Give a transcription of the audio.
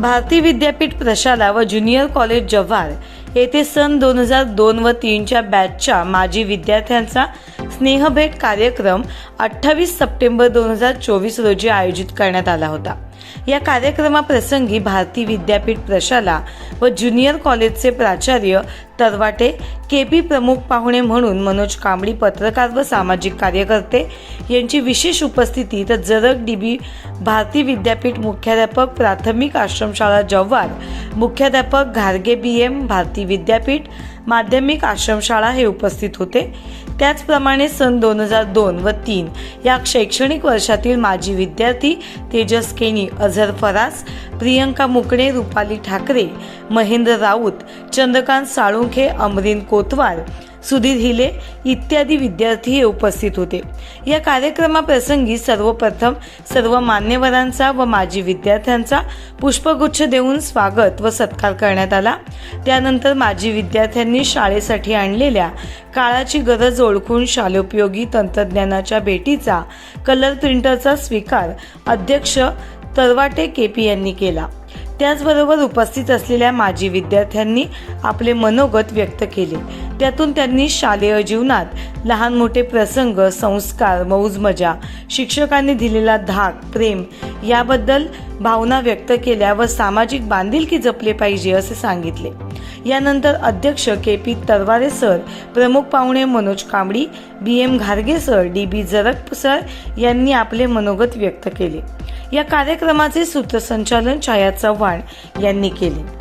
भारती विद्यापीठ प्रशाला व junior college Jawhar येथे सन दोन हजार दोन व तीनच्या बॅचच्या माजी विद्यार्थ्यांचा स्नेहभेट कार्यक्रम अठ्ठावीस सप्टेंबर दोन हजार चोवीस रोजी आयोजित करण्यात आला होता. या कार्यक्रमाप्रसंगी भारती विद्यापीठ प्रशाला व ज्युनियर कॉलेजचे प्राचार्य तरवाटे के पी प्रमुख पाहुणे म्हणून मनोज कांबळी पत्रकार व सामाजिक कार्यकर्ते यांची विशेष उपस्थिती तर जरग डीबी भारती विद्यापीठ मुख्याध्यापक प्राथमिक आश्रमशाळा जव्हार मुख्याध्यापक घारगे बी एम भारती विद्यापीठ माध्यमिक आश्रमशाळा हे उपस्थित होते. त्याचप्रमाणे सन दोन हजार दोन व तीन. या शैक्षणिक वर्षातील माजी विद्यार्थी तेजस केनी अझर फरास प्रियंका मुकणे रुपाली ठाकरे महेंद्र राऊत चंद्रकांत साळुंखे अमरीन कोतवाल सुधीर हिले इत्यादी विद्यार्थी हे उपस्थित होते. या कार्यक्रमाप्रसंगी सर्वप्रथम सर्व मान्यवरांचा व माजी विद्यार्थ्यांचा पुष्पगुच्छ देऊन स्वागत व सत्कार करण्यात आला. त्यानंतर माजी विद्यार्थ्यांनी शाळेसाठी आणलेल्या काळाची गरज ओळखून शालोपयोगी तंत्रज्ञानाच्या भेटीचा कलर प्रिंटरचा स्वीकार अध्यक्ष तरवाटे केपी यांनी केला. त्याचबरोबर उपस्थित असलेल्या माजी विद्यार्थ्यांनी आपले मनोगत व्यक्त केले. त्यातून त्यांनी शालेय जीवनात लहान मोठे प्रसंग संस्कार मौजमजा शिक्षकांनी दिलेला धाक प्रेम याबद्दल भावना व्यक्त केल्या व सामाजिक बांधिलकी जपले पाहिजे असे सांगितले. यानंतर अध्यक्ष के. पी. तरवारे सर प्रमुख पाहुणे Manoj Kambadi B. M. घारगे sir D. B. Jarak sir यांनी आपले मनोगत व्यक्त केले. या कार्यक्रमाचे सूत्रसंचालन छाया चव्हाण यांनी केले.